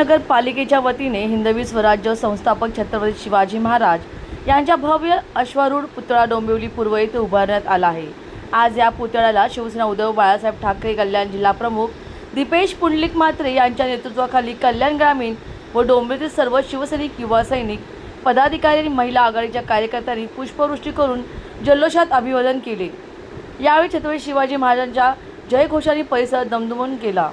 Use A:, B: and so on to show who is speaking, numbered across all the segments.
A: महानगरपालिकेच्या वतीने हिंदवी स्वराज्य संस्थापक छत्रपती शिवाजी महाराज यांच्या भव्य अश्वारूढ पुतळा डोंबिवली पूर्व येथे उभारण्यात आला आहे. आज या पुतळ्याला शिवसेना उद्धव बाळासाहेब ठाकरे कल्याण जिल्हा प्रमुख दीपेश पुंडलिक म्हात्रे यांच्या नेतृत्वाखाली कल्याण ग्रामीण व डोंबिवलीतील सर्व शिवसैनिक युवा सैनिक पदाधिकारी आणि महिला आघाडीच्या कार्यकर्त्यांनी पुष्पवृष्टी करून जल्लोषात अभिवादन केले. यावेळी छत्रपती शिवाजी महाराजांच्या जयघोषाने परिसर दमदमून केला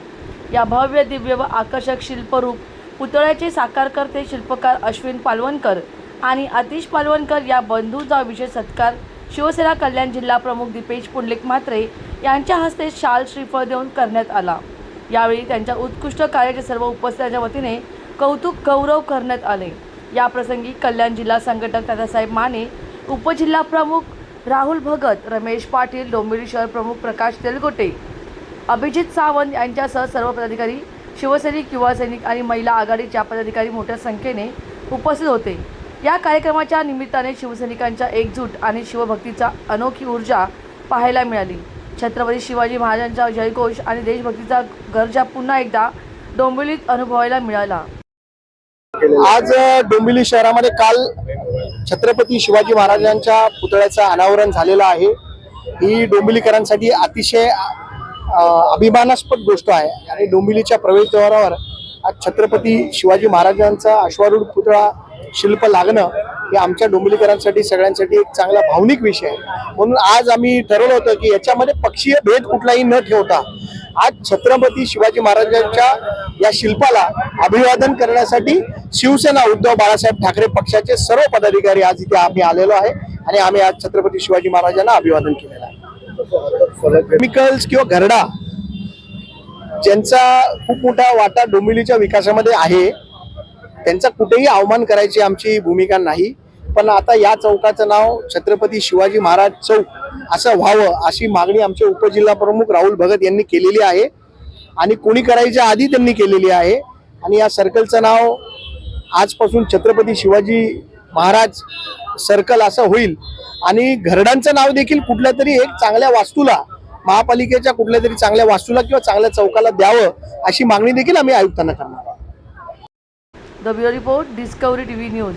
A: या भव्य दिव्य व आकर्षक शिल्परूप पुतळ्याचे साकारकर्ते शिल्पकार अश्विन पालवणकर आणि आतिश पालवणकर या बंधूंचा विशेष सत्कार शिवसेना कल्याण जिल्हा प्रमुख दीपेश पुंडलिक म्हात्रे यांच्या हस्ते शाल श्रीफळ देऊन करण्यात आला. यावेळी त्यांच्या उत्कृष्ट कार्याचे सर्व उपस्थितांच्या वतीने कौतुक गौरव करण्यात आले. या प्रसंगी कल्याण जिल्हा संघटक दादासाहेब माने उपजिल्हा प्रमुख राहुल भगत रमेश पाटील डोंबिवली शहर प्रमुख प्रकाश तेलगोटे अभिजित सावंत यांच्यासह सर्व पदाधिकारी शिवसैनिक युवा सैनिक आणि महिला आघाडीच्या पदाधिकारी मोठ्या संख्येने उपस्थित होते. या कार्यक्रमाच्या निमित्ताने शिवसैनिकांच्या एकजूट आणि शिवभक्तीचा अनोखी ऊर्जा पाहायला मिळाली. छत्रपती शिवाजी महाराजांचा जयघोष आणि देशभक्तीचा गरजा पुन्हा एकदा डोंबिवलीत अनुभवायला मिळाला.
B: आज डोंबिवली शहरामध्ये काल छत्रपती शिवाजी महाराजांच्या पुतळ्याचं अनावरण झालेलं आहे. ही डोंबिवलीकरांसाठी अतिशय अभिमानास्पद गोष्ट आहे. आणि डोंबिवलीच्या प्रवेशद्वारावर आज छत्रपती शिवाजी महाराजांचा अश्वारूढ पुतळा शिल्प लागणं हे आमच्या डोंबिवलीकरांसाठी सगळ्यांसाठी एक चांगला भावनिक विषय आहे. म्हणून आज आम्ही ठरवलं होतं की याच्यामध्ये पक्षीय भेद कुठलाही न ठेवता आज छत्रपती शिवाजी महाराजांच्या या शिल्पाला अभिवादन करण्यासाठी शिवसेना उद्धव बाळासाहेब ठाकरे पक्षाचे सर्व पदाधिकारी आज इथे आम्ही आलेलो आहे. आणि आम्ही आज छत्रपती शिवाजी महाराजांना अभिवादन केलेलं आहे. केमिकल्स किंवा घरडा ज्यांचा खूप मोठा वाटा डोंबिवलीच्या विकासामध्ये आहे त्यांचा कुठेही अवमान करायची आमची भूमिका नाही. पण आता या चौकाचं नाव छत्रपती शिवाजी महाराज चौक असं व्हावं अशी मागणी आमचे उपजिल्हा प्रमुख राहुल भगत यांनी केलेली आहे. आणि कोणी करायच्या आधी त्यांनी केलेली आहे. आणि या सर्कलचं नाव आजपासून छत्रपती शिवाजी महाराज सर्कल असं होईल. आणि घरडांचं नाव देखील कुठल्या तरी एक चांगल्या वास्तूला महापालिकेच्या कुठल्या तरी चांगल्या वास्तूला किंवा चांगल्या चौकाला द्यावं अशी मागणी देखील आम्ही आयुक्तांना करणार आहोत.
A: Bureau report Discovery T V news.